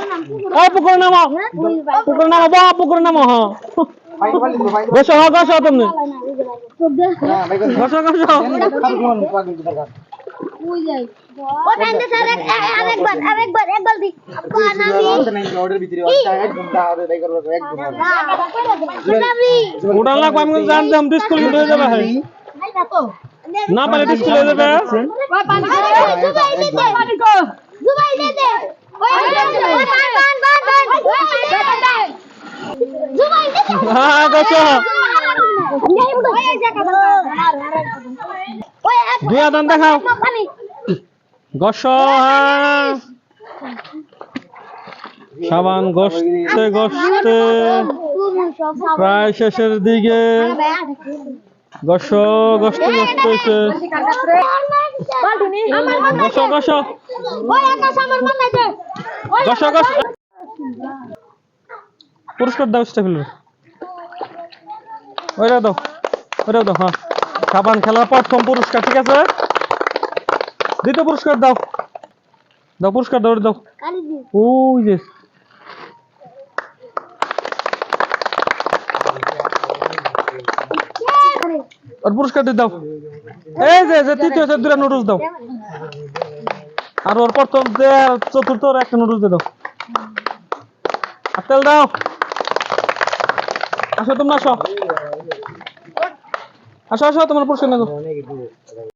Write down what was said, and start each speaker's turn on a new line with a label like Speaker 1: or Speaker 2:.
Speaker 1: पुकड़ना माँ पुकड़ना माँ वाह पुकड़ना माँ हाँ घसो हाँ घसो तुमने घसो घसो ओ
Speaker 2: नंद सर एक एक बार एक बार
Speaker 1: एक गलती आपको आना भी ऑर्डर भी तेरे वास्ते एक घंटा आधे नहीं करो एक
Speaker 2: घंटा उड़ाला को हम जान हम स्कूल में जाना है ना
Speaker 1: पहले स्कूल ले जाना है হ্যাঁ আদান দেখাও গসো সাবান গসতে গসতে প্রায় শেষের দিকে গস গসতে গসতে শেষ গসো গসো গসো গসো পুরস্কার দাও স্টেফিলের ওইটা দাও ওইটা দাও হ্যাঁ। সাবান খেলার প্রথম পুরস্কার, ঠিক আছে? দ্বিতীয় পুরস্কার দাও। দাও পুরস্কার, দাও দাও। ওই যে। পুরস্কার দিয়ে দাও। এই যে যে, তৃতীয়, যে, দুটা নুডলস দাও। আর ওর প্রথম যে চতুর্থ, ওর একটা নুডলস দিয়ে দাও। আর তেল দাও। আসো, তোমরা আসো। আসো আসো তোমার পুরস্কার নেব